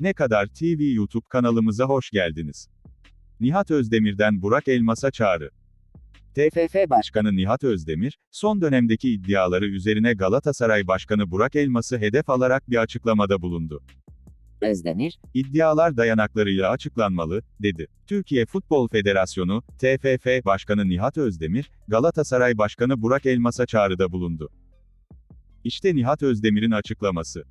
Ne Kadar TV YouTube kanalımıza hoş geldiniz. Nihat Özdemir'den Burak Elmas'a çağrı. TFF Başkanı Nihat Özdemir, son dönemdeki iddiaları üzerine Galatasaray Başkanı Burak Elmas'ı hedef alarak bir açıklamada bulundu. Özdemir, İddialar dayanaklarıyla açıklanmalı, dedi. Türkiye Futbol Federasyonu, TFF Başkanı Nihat Özdemir, Galatasaray Başkanı Burak Elmas'a çağrıda bulundu. İşte Nihat Özdemir'in açıklaması.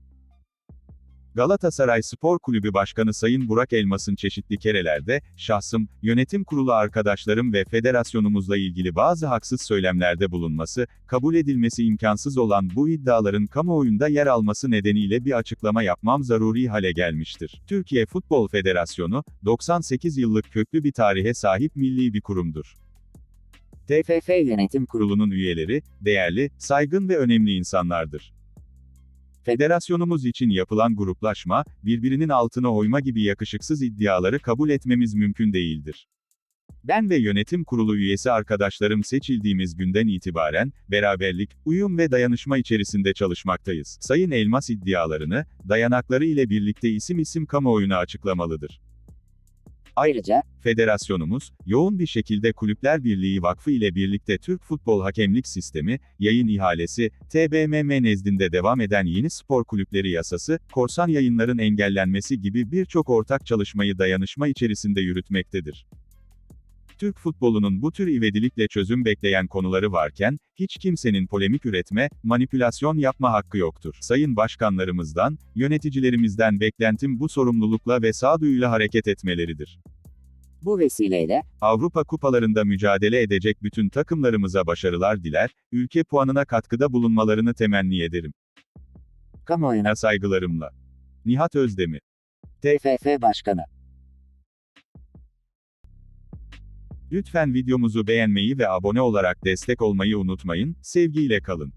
Galatasaray Spor Kulübü Başkanı Sayın Burak Elmas'ın çeşitli kerelerde, şahsım, yönetim kurulu arkadaşlarım ve federasyonumuzla ilgili bazı haksız söylemlerde bulunması, kabul edilmesi imkansız olan bu iddiaların kamuoyunda yer alması nedeniyle bir açıklama yapmam zaruri hale gelmiştir. Türkiye Futbol Federasyonu, 98 yıllık köklü bir tarihe sahip milli bir kurumdur. TFF Yönetim Kurulu, Kurulunun üyeleri, değerli, saygın ve önemli insanlardır. Federasyonumuz için yapılan gruplaşma, birbirinin altına oyma gibi yakışıksız iddiaları kabul etmemiz mümkün değildir. Ben ve yönetim kurulu üyesi arkadaşlarım seçildiğimiz günden itibaren, beraberlik, uyum ve dayanışma içerisinde çalışmaktayız. Sayın Elmas iddialarını, dayanakları ile birlikte isim isim kamuoyuna açıklamalıdır. ayrıca, Federasyonumuz, yoğun bir şekilde Kulüpler Birliği Vakfı ile birlikte Türk Futbol Hakemlik Sistemi, yayın ihalesi, TBMM nezdinde devam eden yeni spor kulüpleri yasası, korsan yayınların engellenmesi gibi birçok ortak çalışmayı dayanışma içerisinde yürütmektedir. Türk futbolunun bu tür ivedilikle çözüm bekleyen konuları varken, hiç kimsenin polemik üretme, manipülasyon yapma hakkı yoktur. Sayın başkanlarımızdan, yöneticilerimizden beklentim bu sorumlulukla ve sağduyuyla hareket etmeleridir. Bu vesileyle, Avrupa kupalarında mücadele edecek bütün takımlarımıza başarılar diler, ülke puanına katkıda bulunmalarını temenni ederim. kamuoyuna Saygılarımla. Nihat Özdemir. TFF Başkanı, Lütfen videomuzu beğenmeyi ve abone olarak destek olmayı unutmayın, sevgiyle kalın.